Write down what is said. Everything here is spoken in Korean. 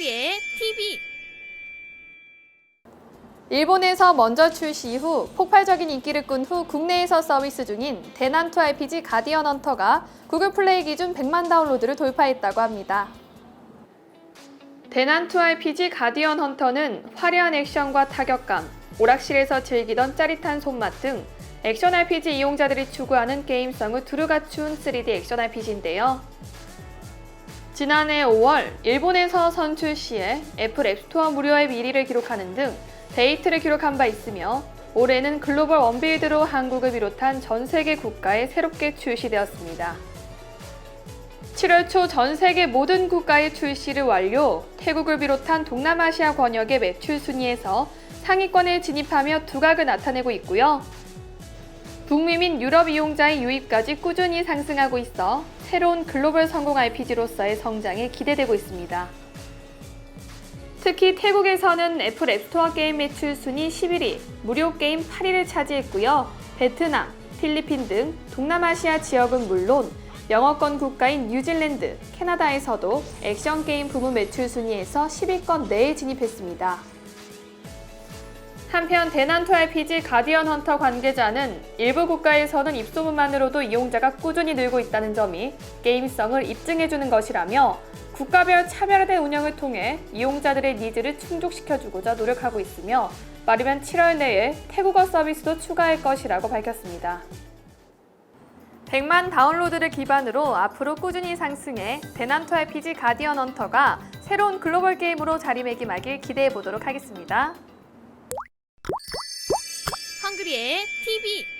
한글이의 TV 일본에서 먼저 출시 후 폭발적인 인기를 끈 후 국내에서 서비스 중인 대난투 RPG 가디언 헌터가 구글 플레이 기준 100만 다운로드를 돌파했다고 합니다. 대난투 RPG 가디언 헌터는 화려한 액션과 타격감, 오락실에서 즐기던 짜릿한 손맛 등 액션 RPG 이용자들이 추구하는 게임성을 두루 갖춘 3D 액션 RPG인데요. 지난해 5월 일본에서 선출 시에 애플 앱스토어 무료 앱 1위를 기록하는 등 데이트를 기록한 바 있으며 올해는 글로벌 원빌드로 한국을 비롯한 전 세계 국가에 새롭게 출시되었습니다. 7월 초 전 세계 모든 국가의 출시를 완료, 태국을 비롯한 동남아시아 권역의 매출 순위에서 상위권에 진입하며 두각을 나타내고 있고요. 북미 및 유럽 이용자의 유입까지 꾸준히 상승하고 있어 새로운 글로벌 성공 RPG로서의 성장에 기대되고 있습니다. 특히 태국에서는 애플 앱스토어 게임 매출 순위 11위, 무료 게임 8위를 차지했고요. 베트남, 필리핀 등 동남아시아 지역은 물론 영어권 국가인 뉴질랜드, 캐나다에서도 액션 게임 부문 매출 순위에서 10위권 내에 진입했습니다. 한편 대난투 RPG 가디언 헌터 관계자는 일부 국가에서는 입소문만으로도 이용자가 꾸준히 늘고 있다는 점이 게임성을 입증해주는 것이라며 국가별 차별화된 운영을 통해 이용자들의 니즈를 충족시켜주고자 노력하고 있으며 빠르면 7월 내에 태국어 서비스도 추가할 것이라고 밝혔습니다. 100만 다운로드를 기반으로 앞으로 꾸준히 상승해 대난투 RPG 가디언 헌터가 새로운 글로벌 게임으로 자리매김하길 기대해 보도록 하겠습니다. 한글이의 TV